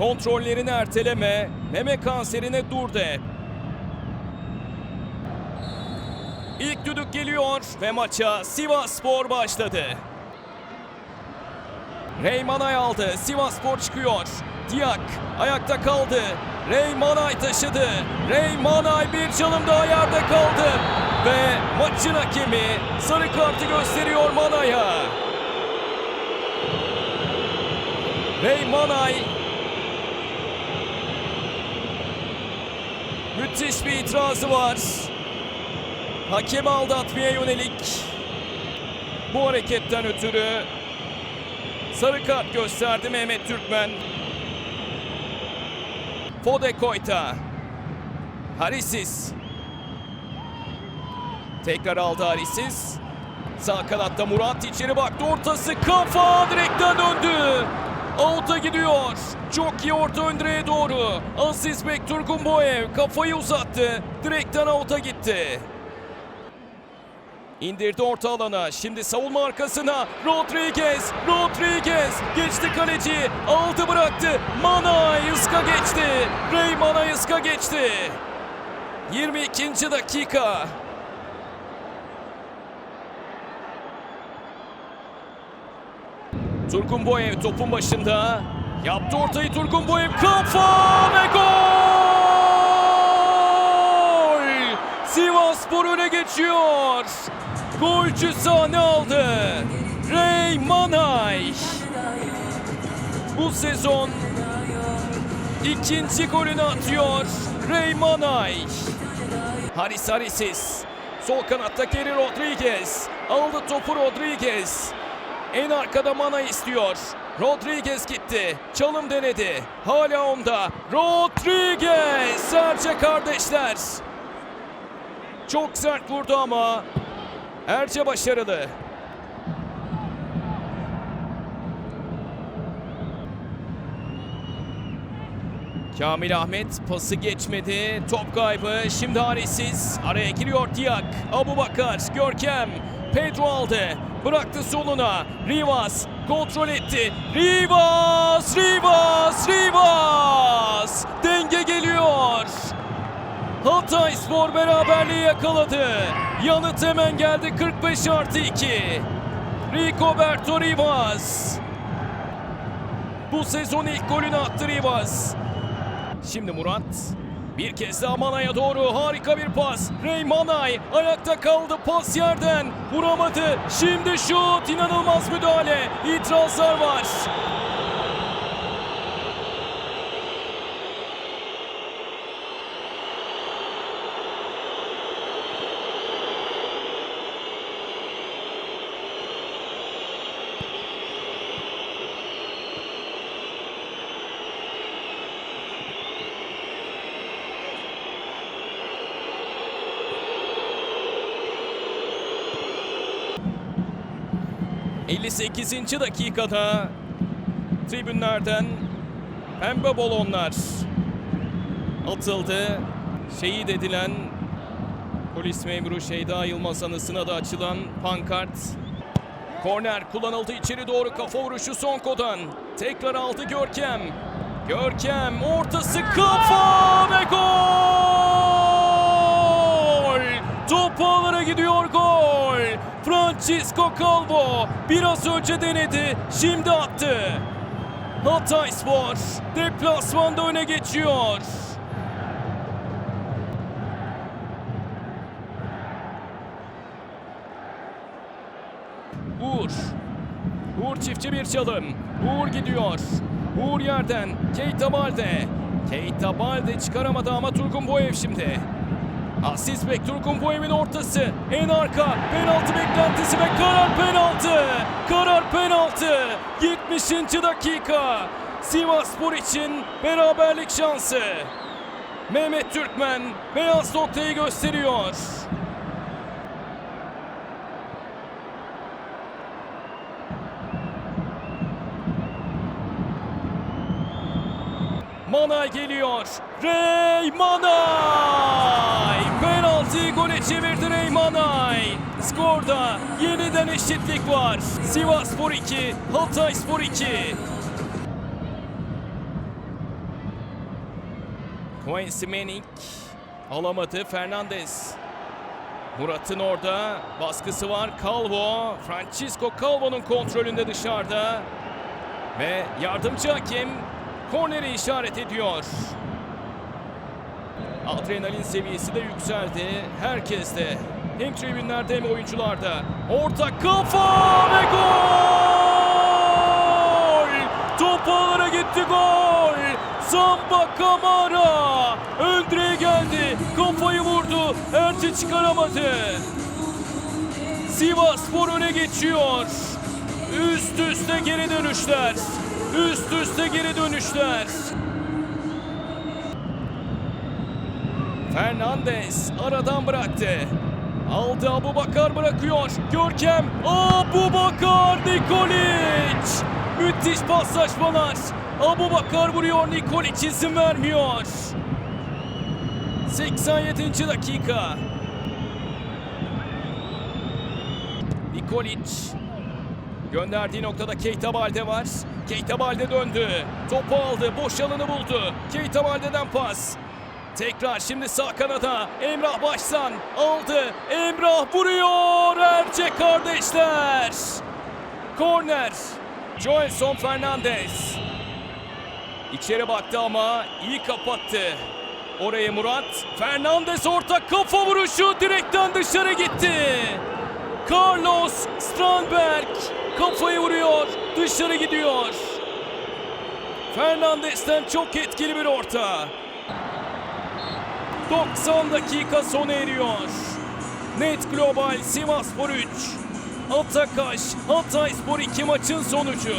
Kontrollerini erteleme, meme kanserine dur de. İlk düdük geliyor ve maça Sivas Spor başladı. Reymanay aldı. Sivas Spor çıkıyor. Diak ayakta kaldı. Reymanay taşıdı. Reymanay bir çalım daha yerde kaldı. Ve maçın hakemi sarı kartı gösteriyor Manay'a. Reymanay müthiş bir itirazı var. Hakem aldatmaya yönelik bu hareketten ötürü sarı kart gösterdi Mehmet Türkmen. Fode Koyta. Harisis. Tekrar aldı Harisis. Sağ kanatta Murat içeri baktı. Ortası kafa direkten döndü. Out'a gidiyor. Çok iyi orta ön doğru. Aziz Bek Turgun Boyev kafayı uzattı. Direkten out'a gitti. İndirdi orta alana. Şimdi savunma arkasına. Rodriguez. Rodriguez. Geçti kaleci. Aldı bıraktı. Manay ıska geçti. Rey Manay ıska geçti. 22. dakika. Turgun Boyev topun başında. Yaptı ortayı Turgun Boyev. Kafa ve gol! Sivasspor öne geçiyor. Golcü sahne aldı. Rey Manay. Bu sezon ikinci golünü atıyor Rey Manay. Haris Harisis. Sol kanatta Geri Rodriguez. Aldı topu Rodriguez. En arkada Mana istiyor. Rodriguez gitti. Çalım denedi. Hala onda. Rodriguez. Serçe kardeşler. Çok sert vurdu ama Erce başarılı. Kamil Ahmet pası geçmedi. Top kaybı. Şimdi Harisiz. Araya giriyor Diak. Abu Bakar. Görkem. Pedro aldı. Bıraktı soluna. Rivas kontrol etti. Rivas! Rivas! Rivas! Denge geliyor. Hatay Spor beraberliği yakaladı. Yanıt hemen geldi 45 artı 2. Ricoberto Rivas. Bu sezon ilk golünü attı Rivas. Şimdi Murat. Bir kez daha Manay'a doğru harika bir pas. Rey Manay ayakta kaldı pas yerden. Vuramadı. Şimdi şut. inanılmaz müdahale. İtirazlar var. ...58. dakikada... ...tribünlerden... ...pembe balonlar... ...atıldı... ...şehit edilen... ...polis memuru Şeyda Yılmaz anısına da açılan pankart... ...korner kullanıldı içeri doğru kafa vuruşu Sonko'dan... ...tekrar aldı Görkem... ...Görkem ortası kafa ve gol! Francisco Calvo biraz önce denedi, şimdi attı. Hatay Spor deplasmanda öne geçiyor. Uğur. Uğur çiftçi bir çalım. Uğur gidiyor. Uğur yerden. Keita Balde. Keita Balde çıkaramadı ama Turgun Boyev şimdi. Aziz Bek Turgun Boyev'in ortası. En arka. Penaltı beklentisi ve karar penaltı. Karar penaltı. 70. dakika. Sivasspor için beraberlik şansı. Mehmet Türkmen beyaz noktayı gösteriyor. Manay geliyor. Rey Manay! Penaltıyı gole çevirdi Rey Manay. Skorda yeniden eşitlik var. Sivas Spor 2, Hatay Spor 2. Quincy Manning alamadı Fernandez. Murat'ın orada baskısı var. Calvo, Francisco Calvo'nun kontrolünde dışarıda. Ve yardımcı hakem korneri işaret ediyor. Adrenalin seviyesi de yükseldi. Herkes de hem tribünlerde hem oyuncularda. Orta kafa ve gol! Top ağlara gitti gol! Samba Kamara! Ön direğe geldi. Kafayı vurdu. Erçe çıkaramadı. Sivas Spor öne geçiyor. Üst üste geri dönüşler. Üst üste geri dönüşler. Fernandez aradan bıraktı. Aldı Abu Bakar bırakıyor. Görkem Abu Bakar Nikolic. Müthiş paslaşmalar. Abu Bakar vuruyor Nikolic izin vermiyor. 87. dakika. Nikolic gönderdiği noktada Keita Balde var. Keita Balde döndü. Topu aldı. Boş alanı buldu. Keita Balde'den pas. Tekrar şimdi sağ kanada Emrah Başsan aldı. Emrah vuruyor. Ercek kardeşler. Korner. Joelson Fernandez. İçeri baktı ama iyi kapattı. Oraya Murat. Fernandez orta kafa vuruşu direkten dışarı gitti. Carlos Strandberg kafayı vuruyor. Dışarı gidiyor. Fernandez'ten çok etkili bir orta. 90 dakika sona eriyor. Net Global Sivasspor 3. Atakaş Hatayspor 2 maçın sonucu.